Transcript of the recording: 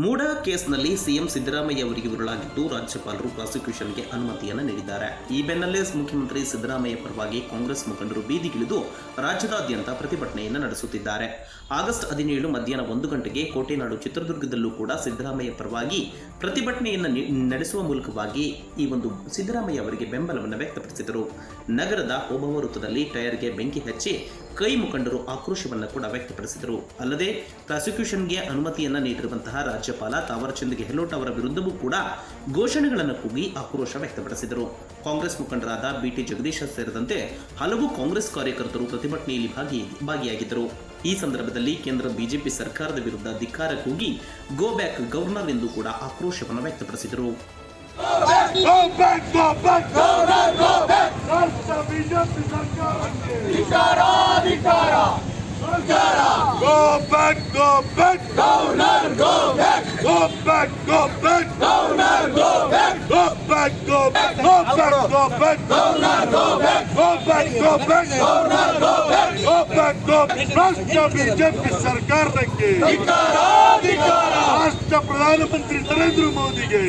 ಮೂಡ ಕೇಸ್ನಲ್ಲಿ ಸಿಎಂ ಸಿದ್ದರಾಮಯ್ಯ ಅವರಿಗೆ ಉರುಳಾಗಿದ್ದು ರಾಜ್ಯಪಾಲರು ಪ್ರಾಸಿಕ್ಯೂಷನ್ಗೆ ಅನುಮತಿಯನ್ನು ನೀಡಿದ್ದಾರೆ. ಈ ಬೆನ್ನಲ್ಲೇ ಮುಖ್ಯಮಂತ್ರಿ ಸಿದ್ದರಾಮಯ್ಯ ಪರವಾಗಿ ಕಾಂಗ್ರೆಸ್ ಮುಖಂಡರು ಬೀದಿಗಿಳಿದು ರಾಜ್ಯದಾದ್ಯಂತ ಪ್ರತಿಭಟನೆಯನ್ನು ನಡೆಸುತ್ತಿದ್ದಾರೆ. ಆಗಸ್ಟ್ ಹದಿನೇಳು ಮಧ್ಯಾಹ್ನ ಒಂದು ಗಂಟೆಗೆ ಕೋಟೆನಾಡು ಚಿತ್ರದುರ್ಗದಲ್ಲೂ ಕೂಡ ಸಿದ್ದರಾಮಯ್ಯ ಪರವಾಗಿ ಪ್ರತಿಭಟನೆಯನ್ನು ನಡೆಸುವ ಮೂಲಕವಾಗಿ ಈ ಒಂದು ಸಿದ್ದರಾಮಯ್ಯ ಅವರಿಗೆ ಬೆಂಬಲವನ್ನು ವ್ಯಕ್ತಪಡಿಸಿದರು. ನಗರದ ಓಬವ ವೃತ್ತದಲ್ಲಿ ಟೈರ್ಗೆ ಬೆಂಕಿ ಹಚ್ಚಿ ಕೈ ಮುಖಂಡರು ಆಕ್ರೋಶವನ್ನು ಕೂಡ ವ್ಯಕ್ತಪಡಿಸಿದರು ಅಲ್ಲದೆ ಪ್ರಾಸಿಕ್ಯೂಷನ್ಗೆ ಅನುಮತಿಯನ್ನು ನೀಡಿರುವಂತಹ ರಾಜ್ಯಪಾಲ ತಾವರ್ಚಂದ್ ಗೆಹ್ಲೋಟ್ ಅವರ ವಿರುದ್ಧವೂ ಕೂಡ ಘೋಷಣೆಗಳನ್ನು ಕೂಗಿ ಆಕ್ರೋಶ ವ್ಯಕ್ತಪಡಿಸಿದರು ಕಾಂಗ್ರೆಸ್ ಮುಖಂಡರಾದ ಬಿಟಿ ಜಗದೀಶ ಸೇರಿದಂತೆ ಹಲವು ಕಾಂಗ್ರೆಸ್ ಕಾರ್ಯಕರ್ತರು ಪ್ರತಿಭಟನೆಯಲ್ಲಿ ಭಾಗಿ ಭಾಗಿಯಾಗಿದ್ದರು ಈ ಸಂದರ್ಭದಲ್ಲಿ ಕೇಂದ್ರ ಬಿಜೆಪಿ ಸರ್ಕಾರದ ವಿರುದ್ಧ ಧಿಕ್ಕಾರ ಕೂಗಿ ಗೋ ಬ್ಯಾಕ್ ಗವರ್ನರ್ ಎಂದು ಕೂಡ ಆಕ್ರೋಶವನ್ನು ವ್ಯಕ್ತಪಡಿಸಿದರು ಬಿಜೆಪಿ ಸರ್ಕಾರಕ್ಕೆ Go back, go back. Governor, go back. Go back, go back. Governor, go back. Go back, go back. Go back, go back. Governor, go back. Go back, go back. Governor, go back. Go back, go back. ರಾಷ್ಟ್ರ BJP ಸರ್ಕಾರಕ್ಕೆ ರಾಷ್ಟ್ರ ಪ್ರಧಾನಮಂತ್ರಿ ನರೇಂದ್ರ ಮೋದಿಗೆ